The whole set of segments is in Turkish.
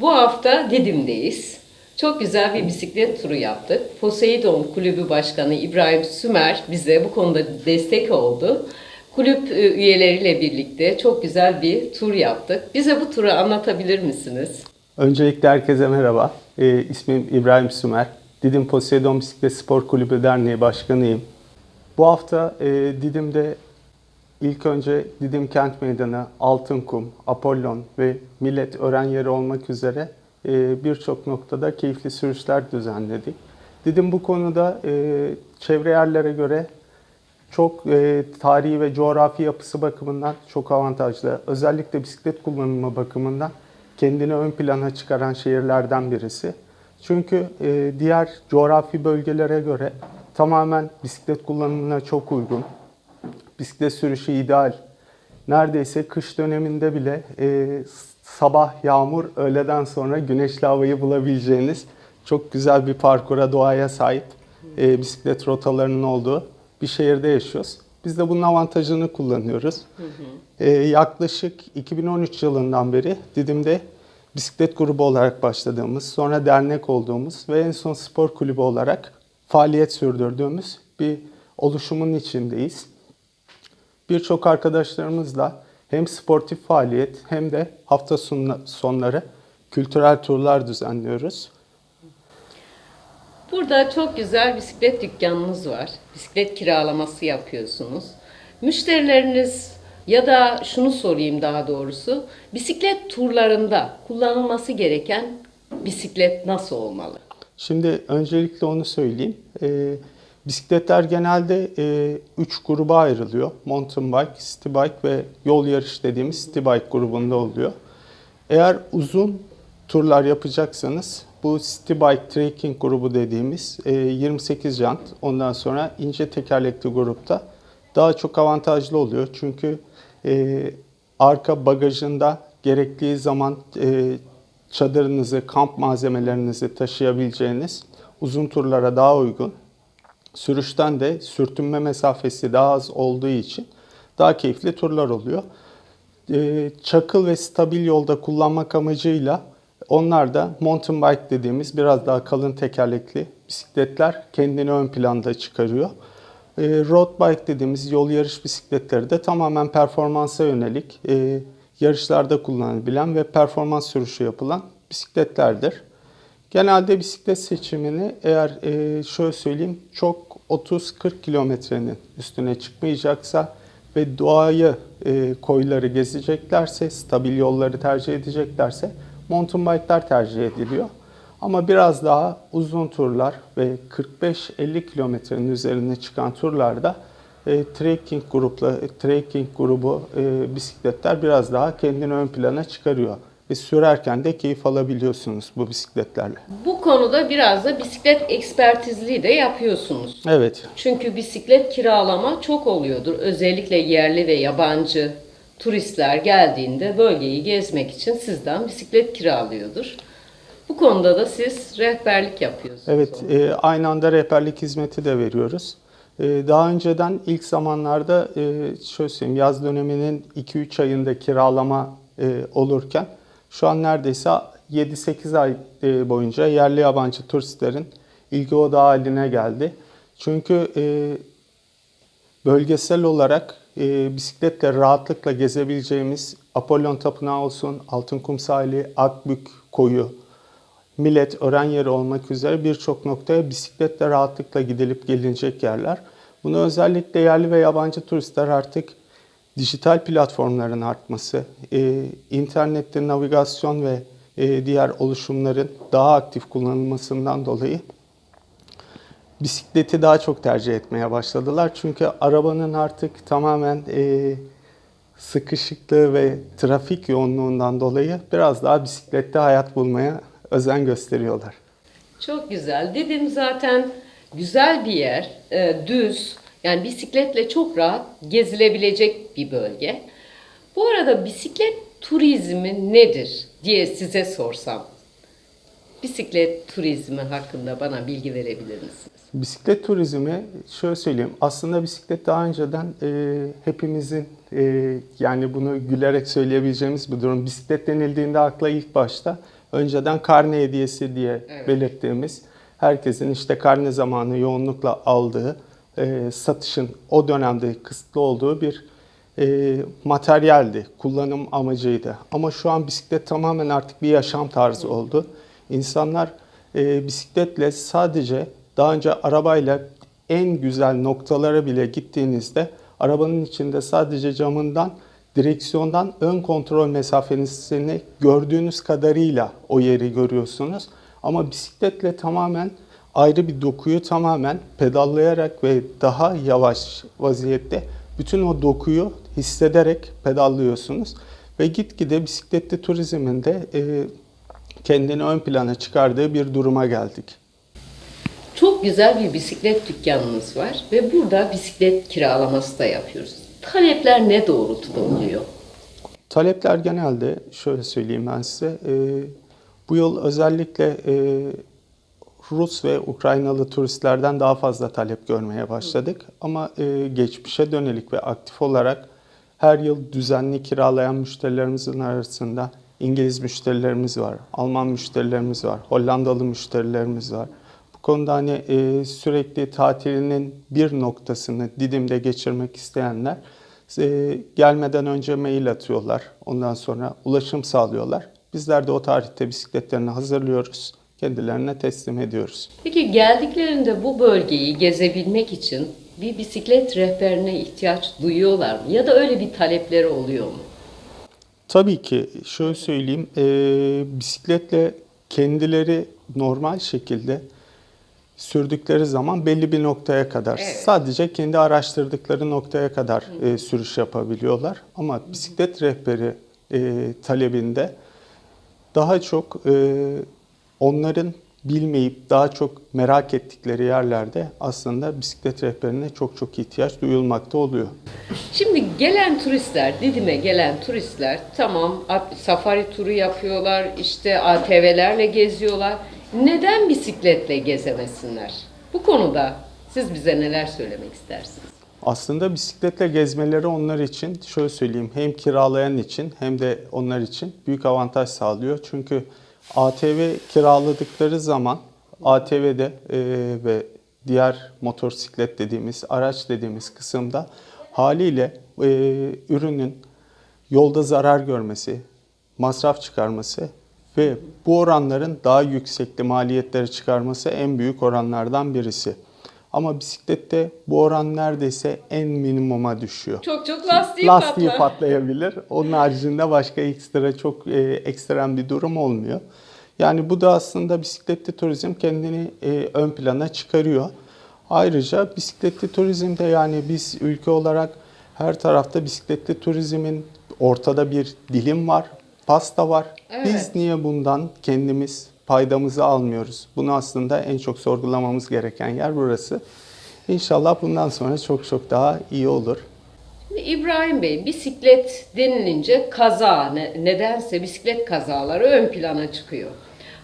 Bu hafta Didim'deyiz. Çok güzel bir bisiklet turu yaptık. Poseidon Kulübü Başkanı İbrahim Sümer bize bu konuda destek oldu. Kulüp e, üyeleriyle birlikte çok güzel bir tur yaptık. Bize bu turu anlatabilir misiniz? Öncelikle herkese merhaba. Ee, ismim İbrahim Sümer. Didim Poseidon Bisiklet Spor Kulübü Derneği Başkanıyım. Bu hafta e, Didim'de ilk önce Didim Kent Meydanı, Altınkum, Apollon ve Millet Öğren Yeri olmak üzere e, birçok noktada keyifli sürüşler düzenledik. Didim bu konuda e, çevre yerlere göre çok e, tarihi ve coğrafi yapısı bakımından çok avantajlı. Özellikle bisiklet kullanımı bakımından kendini ön plana çıkaran şehirlerden birisi. Çünkü diğer coğrafi bölgelere göre tamamen bisiklet kullanımına çok uygun. Bisiklet sürüşü ideal. Neredeyse kış döneminde bile e, sabah yağmur, öğleden sonra güneşli havayı bulabileceğiniz çok güzel bir parkura, doğaya sahip e, bisiklet rotalarının olduğu bir şehirde yaşıyoruz. Biz de bunun avantajını kullanıyoruz. E, yaklaşık 2013 yılından beri Didim'de bisiklet grubu olarak başladığımız, sonra dernek olduğumuz ve en son spor kulübü olarak faaliyet sürdürdüğümüz bir oluşumun içindeyiz. Birçok arkadaşlarımızla hem sportif faaliyet hem de hafta sonla- sonları kültürel turlar düzenliyoruz. Burada çok güzel bisiklet dükkanınız var. Bisiklet kiralaması yapıyorsunuz. Müşterileriniz ya da şunu sorayım daha doğrusu. Bisiklet turlarında kullanılması gereken bisiklet nasıl olmalı? Şimdi öncelikle onu söyleyeyim. Ee, bisikletler genelde 3 gruba ayrılıyor. Mountain bike, city bike ve yol yarış dediğimiz city bike grubunda oluyor. Eğer uzun turlar yapacaksanız bu city bike trekking grubu dediğimiz e, 28 jant ondan sonra ince tekerlekli grupta daha çok avantajlı oluyor. Çünkü e, arka bagajında gerektiği zaman e, çadırınızı, kamp malzemelerinizi taşıyabileceğiniz uzun turlara daha uygun. Sürüşten de sürtünme mesafesi daha az olduğu için daha keyifli turlar oluyor. Ee, Çakıl ve stabil yolda kullanmak amacıyla onlar da mountain bike dediğimiz biraz daha kalın tekerlekli bisikletler kendini ön planda çıkarıyor. Ee, Road bike dediğimiz yol yarış bisikletleri de tamamen performansa yönelik e, yarışlarda kullanılabilen ve performans sürüşü yapılan bisikletlerdir. Genelde bisiklet seçimini eğer e, şöyle söyleyeyim çok 30-40 kilometrenin üstüne çıkmayacaksa ve doğayı, e, koyları gezeceklerse, stabil yolları tercih edeceklerse mountain bike'lar tercih ediliyor. Ama biraz daha uzun turlar ve 45-50 kilometrenin üzerine çıkan turlarda e, trekking grupla trekking grubu e, bisikletler biraz daha kendini ön plana çıkarıyor ve sürerken de keyif alabiliyorsunuz bu bisikletlerle. Bu konuda biraz da bisiklet ekspertizliği de yapıyorsunuz. Evet, Çünkü bisiklet kiralama çok oluyordur. Özellikle yerli ve yabancı turistler geldiğinde bölgeyi gezmek için sizden bisiklet kiralıyordur. Bu konuda da siz rehberlik yapıyorsunuz. evet e, aynı anda rehberlik hizmeti de veriyoruz. E, daha önceden ilk zamanlarda e, şöyle söyleyeyim yaz döneminin 2-3 ayında kiralama e, olurken şu an neredeyse 7-8 ay e, boyunca yerli yabancı turistlerin ilgi odağı haline geldi. Çünkü e, bölgesel olarak e, bisikletle rahatlıkla gezebileceğimiz Apollon Tapınağı olsun, Altınkum Sahili, Akbük Koyu, Millet Öğren Yeri olmak üzere birçok noktaya bisikletle rahatlıkla gidilip gelinecek yerler. Bunu özellikle yerli ve yabancı turistler artık dijital platformların artması, e, internette navigasyon ve e, diğer oluşumların daha aktif kullanılmasından dolayı bisikleti daha çok tercih etmeye başladılar. Çünkü arabanın artık tamamen e, sıkışıklığı ve trafik yoğunluğundan dolayı biraz daha bisiklette hayat bulmaya özen gösteriyorlar. Çok güzel. Dedim zaten güzel bir yer, e, düz. Yani bisikletle çok rahat gezilebilecek bir bölge. Bu arada bisiklet turizmi nedir diye size sorsam. Bisiklet turizmi hakkında bana bilgi verebilir misiniz? Bisiklet turizmi şöyle söyleyeyim. Aslında bisiklet daha önceden e, hepimizin e, yani bunu gülerek söyleyebileceğimiz bir durum. Bisiklet denildiğinde akla ilk başta önceden karne hediyesi diye Evet. belirttiğimiz herkesin işte karne zamanı yoğunlukla aldığı e, satışın o dönemde kısıtlı olduğu bir e, materyaldi, kullanım amacıydı. Ama şu an bisiklet tamamen artık bir yaşam tarzı oldu. İnsanlar e, bisikletle sadece daha önce arabayla en güzel noktalara bile gittiğinizde arabanın içinde sadece camından, direksiyondan ön kontrol mesafesini gördüğünüz kadarıyla o yeri görüyorsunuz. Ama bisikletle tamamen ayrı bir dokuyu tamamen pedallayarak ve daha yavaş vaziyette bütün o dokuyu hissederek pedallıyorsunuz. Ve gitgide bisikletli turizmin de e, kendini ön plana çıkardığı bir duruma geldik. Çok güzel bir bisiklet dükkanımız var ve burada bisiklet kiralaması da yapıyoruz. Talepler ne doğrultuda oluyor? Talepler genelde şöyle söyleyeyim ben size. e, bu yıl özellikle e, Rus ve Ukraynalı turistlerden daha fazla talep görmeye başladık. Ama e, geçmişe dönelik ve aktif olarak her yıl düzenli kiralayan müşterilerimizin arasında İngiliz müşterilerimiz var, Alman müşterilerimiz var, Hollandalı müşterilerimiz var. Bu konuda hani e, sürekli tatilinin bir noktasını Didim'de geçirmek isteyenler e, gelmeden önce mail atıyorlar. Ondan sonra ulaşım sağlıyorlar. Bizler de o tarihte bisikletlerini hazırlıyoruz. Kendilerine teslim ediyoruz. Peki geldiklerinde bu bölgeyi gezebilmek için bir bisiklet rehberine ihtiyaç duyuyorlar mı? Ya da öyle bir talepleri oluyor mu? Tabii ki şöyle söyleyeyim, e, bisikletle kendileri normal şekilde sürdükleri zaman belli bir noktaya kadar, Evet. sadece kendi araştırdıkları noktaya kadar e, sürüş yapabiliyorlar. Ama bisiklet rehberi e, talebinde daha çok e, onların bilmeyip daha çok merak ettikleri yerlerde aslında bisiklet rehberine çok çok ihtiyaç duyulmakta oluyor. Şimdi gelen turistler, Didim'e gelen turistler tamam safari turu yapıyorlar, işte ATV'lerle geziyorlar. Neden bisikletle gezemesinler? Bu konuda siz bize neler söylemek istersiniz? Aslında bisikletle gezmeleri onlar için şöyle söyleyeyim hem kiralayan için hem de onlar için büyük avantaj sağlıyor. Çünkü ATV kiraladıkları zaman ATV'de e, ve diğer motosiklet dediğimiz araç dediğimiz kısımda haliyle e, ürünün yolda zarar görmesi, masraf çıkarması ve bu oranların daha yüksekli maliyetleri çıkarması en büyük oranlardan birisi. Ama bisiklette bu oran neredeyse en minimuma düşüyor. Çok çok lastiği, Lastiği patlar. patlayabilir. Onun haricinde başka ekstra çok e, ekstrem bir durum olmuyor. Yani bu da aslında bisikletli turizm kendini e, ön plana çıkarıyor. Ayrıca bisikletli turizmde yani biz ülke olarak her tarafta bisikletli turizmin ortada bir dilim var, pasta var. Evet. Biz niye bundan kendimiz paydamızı almıyoruz? Bunu aslında en çok sorgulamamız gereken yer burası. İnşallah bundan sonra çok çok daha iyi olur. İbrahim Bey bisiklet denilince kaza ne- nedense bisiklet kazaları ön plana çıkıyor.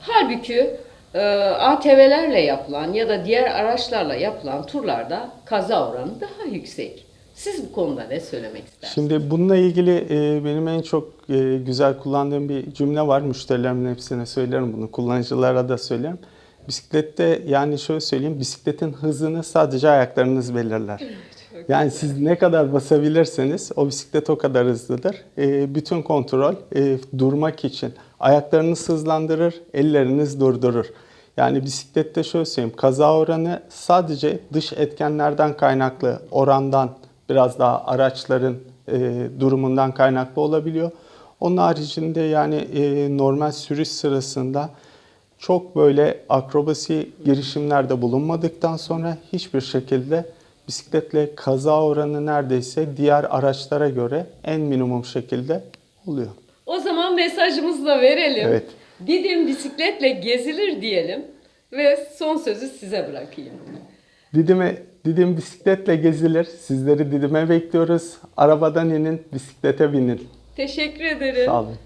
Halbuki e, ATV'lerle yapılan ya da diğer araçlarla yapılan turlarda kaza oranı daha yüksek. Siz bu konuda ne söylemek istersiniz? Şimdi bununla ilgili e, benim en çok e, güzel kullandığım bir cümle var. Müşterilerimin hepsine söylerim bunu. Kullanıcılara da söylerim. Bisiklette yani şöyle söyleyeyim. Bisikletin hızını sadece ayaklarınız belirler. Yani siz ne kadar basabilirseniz o bisiklet o kadar hızlıdır. E, bütün kontrol e, durmak için ayaklarınız hızlandırır, elleriniz durdurur. Yani bisiklette şöyle söyleyeyim, kaza oranı sadece dış etkenlerden kaynaklı orandan biraz daha araçların e, durumundan kaynaklı olabiliyor. Onun haricinde yani e, normal sürüş sırasında çok böyle akrobasi girişimlerde bulunmadıktan sonra hiçbir şekilde bisikletle kaza oranı neredeyse diğer araçlara göre en minimum şekilde oluyor. O zaman mesajımızı da verelim. Evet. Didim bisikletle gezilir diyelim ve son sözü size bırakayım. Didim'e Didim bisikletle gezilir. Sizleri Didim'e bekliyoruz. Arabadan inin, bisiklete binin. Teşekkür ederim. Sağ olun.